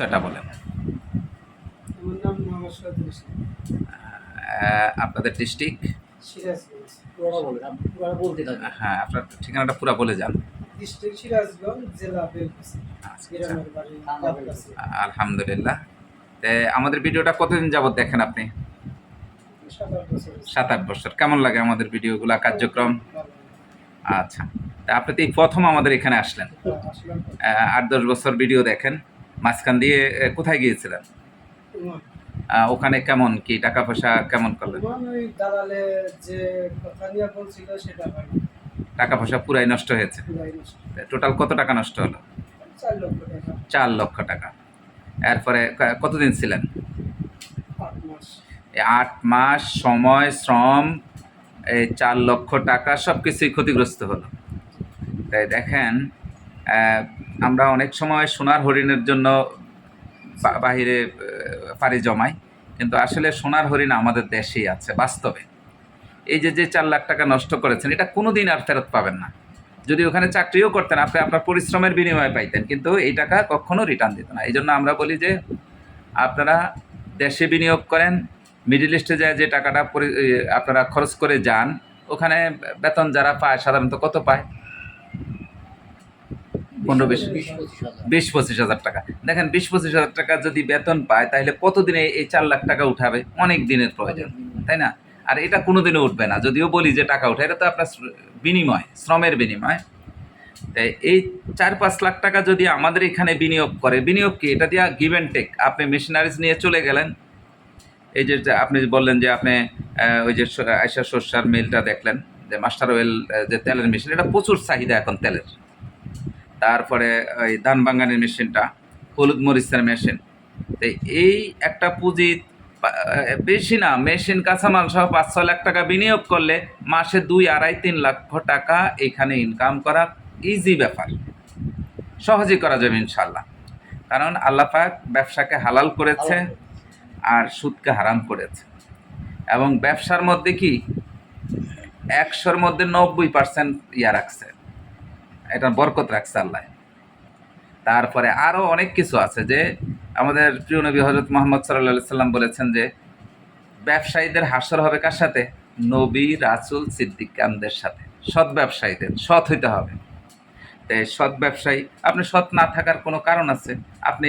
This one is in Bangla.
পরিচয়টা বলেন। আপনাদের ডিস্ট্রিক্ট? হ্যাঁ আপনার ঠিকানাটা পুরো বলে যান। ডিস্ট্রিক্ট সিরাজগঞ্জ জেলা বেলকুচি আচ্ছা, আলহামদুলিল্লাহ। আমাদের ভিডিওটা কতদিন যাবত দেখেন আপনি? সাত আট বছর। কেমন লাগে আমাদের ভিডিওগুলো কার্যক্রম? আচ্ছা। তা আপনি তো এই প্রথম আমাদের এখানে আসলেন। আট দশ বছর ভিডিও দেখেন। মাঝখান দিয়ে কোথায় গিয়েছিলেন? ওখানে কেমন কি টাকা পয়সা কেমন করলেন? টাকা পয়সা পুরাই নষ্ট হয়েছে? টোটাল কত টাকা নষ্ট হলো? চার লক্ষ টাকা। এরপরে কতদিন ছিলেন? আট মাস। এই আট মাস সময় শ্রম এই চার লক্ষ টাকা সব কিছুই ক্ষতিগ্রস্ত হলো। তাই দেখেন আমরা অনেক সময় সোনার হরিণের জন্য বাহিরে পাড়ি জমাই। কিন্তু আসলে সোনার হরিণ আমাদের দেশেই আছে, বাস্তবে। এই যে যে চার লাখ টাকা নষ্ট করেছেন, এটা কোনো দিন আর ফেরত পাবেন না। যদি ওখানে চাকরিও করতেন, আপনি আপনার পরিশ্রমের বিনিময়ে পাইতেন, কিন্তু এই টাকা কখনো রিটার্ন দিত না। এই জন্য আমরা বলি যে, আপনারা দেশে বিনিয়োগ করেন মিডিল ইস্টে যায় যে টাকাটা আপনারা খরচ করে যান, ওখানে বেতন যারা পায়, সাধারণত কত পায়? পনেরো বিশ বিশ পঁচিশ হাজার টাকা। দেখেন বিশ পঁচিশ হাজার টাকা যদি বেতন পায়, তাহলে কতদিনে এই চার লাখ টাকা উঠাবে? অনেক দিনের প্রয়োজন, তাই না? আর এটা কোনোদিনও উঠবে না। যদিও বলি যে টাকা উঠে, এটা তো আপনার বিনিময়, শ্রমের বিনিময়। তাই এই চার পাঁচ লাখ টাকা যদি আমাদের এখানে বিনিয়োগ করে, বিনিয়োগ কি? এটা দিয়ে গিভ অ্যান্ড টেক আপনি মেশিনারিজ নিয়ে চলে গেলেন। এই যে যে আপনি বললেন যে আপনি ওই যে আয়সা সর্ষার মিলটা দেখলেন, যে মাস্টার ওয়েল যে তেলের মেশিন এটা প্রচুর চাহিদা এখন তেলের। তারপরে ওই ধান বাঙ্গানের মেশিনটা হলুদ মরিচের মেশিন। তো এই একটা পুঁজি বেশি না মেশিন কাঁচামাল সহ পাঁচ ছ লাখ টাকা বিনিয়োগ করলে মাসে দুই আড়াই তিন লক্ষ টাকা এখানে ইনকাম করা ইজি ব্যাপার। সহজেই করা যাবে ইনশাল্লাহ কারণ আল্লাহ পাক ব্যবসাকে হালাল করেছে আর সুদকে হারাম করেছে। এবং ব্যবসার মধ্যে কি একশোর মধ্যে নব্বই পার্সেন্ট ইয়া রাখছে। এটা বরকত রাখছে আল্লাহ। তারপরে আরও অনেক কিছু আছে যে আমাদের প্রিয় নবী হজরত মোহাম্মদ সাল্লা সাল্লাম বলেছেন যে, ব্যবসায়ীদের হাসর হবে কার সাথে? নবী রাসুল সিদ্দিকানদের সাথে। সৎ ব্যবসায়ীদের, সৎ হইতে হবে। তাই সৎ ব্যবসায়ী, আপনি সৎ না থাকার কোনো কারণ আছে? আপনি